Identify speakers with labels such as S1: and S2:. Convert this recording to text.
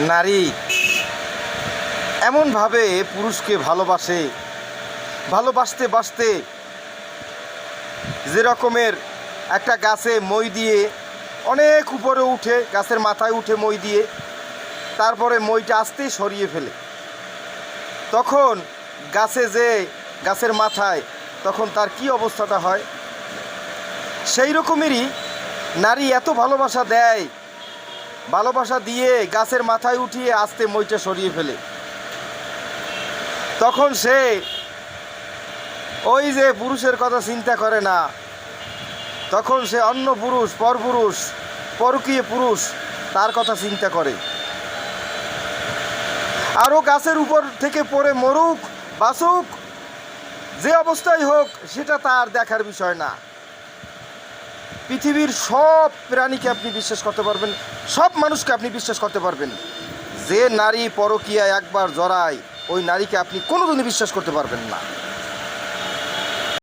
S1: নারী এমনভাবে পুরুষকে ভালোবাসে, ভালোবাসতে বাসতে যে রকমের একটা গাছে মই দিয়ে অনেক উপরে উঠে, গাছের মাথায় উঠে মই দিয়ে তারপরে মইটা আস্তেই সরিয়ে ফেলে। তখন গাছে যে গাছের মাথায় তখন তার কি অবস্থাটা হয়? সেই রকমেরই নারী এত ভালোবাসা দেয় ভালোবাসা দিয়ে গাছের মাথায় উঠিয়ে আস্তে মইটা সরিয়ে ফেলে। তখন সে ওই যে পুরুষের কথা চিন্তা করে না। তখন সে অন্য পুরুষ, পরপুরুষ, পরকীয় পুরুষ, তার কথা চিন্তা করে। আরও গাছের উপর থেকে পড়ে মরুক বাসুক যে অবস্থায় হোক, সেটা তার দেখার বিষয় না। পৃথিবীর সব প্রাণীকে আপনি বিশ্বাস করতে পারবেন, সব মানুষকে আপনি বিশ্বাস করতে পারবেন। যে নারী পরকীয়ায় একবার জড়ায়, ওই নারীকে আপনি কোনোদিনই বিশ্বাস করতে পারবেন না।